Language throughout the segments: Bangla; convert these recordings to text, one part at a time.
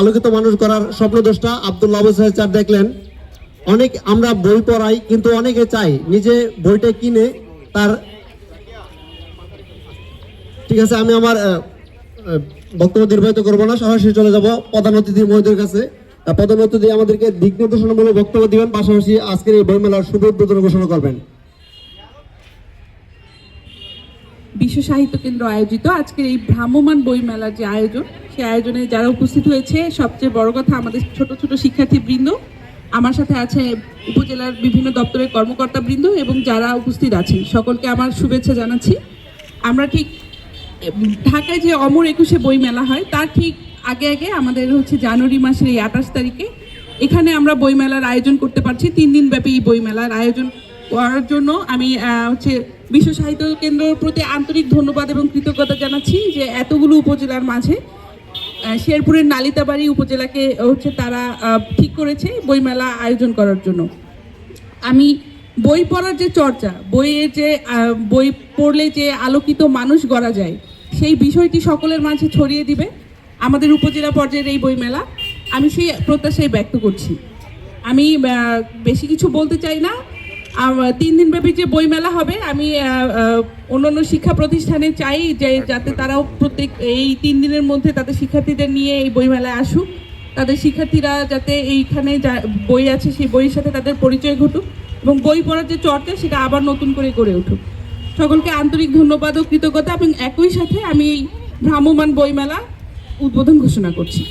আলোকিত মানুষ করার স্বপ্নদ্রষ্টা আব্দুল্লাহ আবু সাহেব চার দেখলেন। অনেক আমরা বই পড়াই, কিন্তু অনেকে চাই নিজে বইটা কিনে তার ঠিক আছে, আমি আমার বক্তব্য দীর্ঘায়িত করব না, সরাসরি চলে যাব প্রধান অতিথি মহোদয়ের কাছে। প্রধান অতিথি আমাদেরকে দিক নির্দেশনামূলক বক্তব্য দিবেন, পাশাপাশি আজকের এই বইমেলার শুভ উদ্বোধন ঘোষণা করবেন। বিশ্ব সাহিত্য কেন্দ্র আয়োজিত আজকের এই ভ্রাম্যমান বইমেলার যে আয়োজন সেই আয়োজনে যারা উপস্থিত হয়েছে, সবচেয়ে বড় কথা আমাদের ছোট ছোট শিক্ষার্থী বৃন্দ আমার সাথে আছে উপজেলার বিভিন্ন দপ্তরের কর্মকর্তা বৃন্দ এবং যারা উপস্থিত আছেন। সকলকে আমার শুভেচ্ছা জানাচ্ছি। আমরা ঠিক, ঢাকায় যে অমর একুশে বই মেলা হয়, তার ঠিক আগে আগে আমাদের হচ্ছে জানুয়ারি মাসের এই আঠাশ তারিখে এখানে আমরা বইমেলার আয়োজন করতে পারছি। তিন দিন ব্যাপী এই বইমেলার আয়োজন করার জন্য আমি হচ্ছে বিশ্ব সাহিত্য কেন্দ্রের প্রতি আন্তরিক ধন্যবাদ এবং কৃতজ্ঞতা জানাচ্ছি যে এতগুলো উপজেলার মাঝে শেরপুরের নালিতাবাড়ি উপজেলাকে হচ্ছে তারা ঠিক করেছে বইমেলা আয়োজন করার জন্য। আমি বই পড়ার যে চর্চা বইয়ের যে বই পড়লে যে আলোকিত মানুষ গড়া যায়, সেই বিষয়টি সকলের মাঝে ছড়িয়ে দিবে আমাদের উপজেলা পর্যায়ের এই বইমেলা। আমি সেই প্রত্যাশাই ব্যক্ত করছি। আমি বেশি কিছু বলতে চাই না। তিন দিনব্যাপী যে বইমেলা হবে, আমি অন্যান্য শিক্ষা প্রতিষ্ঠানে চাই যে যাতে তারাও প্রত্যেক এই তিন দিনের মধ্যে তাদের শিক্ষার্থীদের নিয়ে এই বইমেলায় আসুক। তাদের শিক্ষার্থীরা যাতে এইখানে যা বই আছে, সেই বইয়ের সাথে তাদের পরিচয় ঘটুক এবং বই পড়ার যে চর্চা, সেটা আবার নতুন করে গড়ে উঠুক। সকলকে আন্তরিক ধন্যবাদ ও কৃতজ্ঞতা এবং একই সাথে আমি এই ভ্রাম্যমান বইমেলা উদ্বোধন ঘোষণা করছি।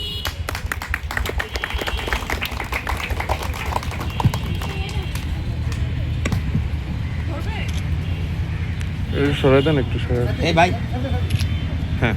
সরাই দেন একটু সরাই এই ভাই। হ্যাঁ।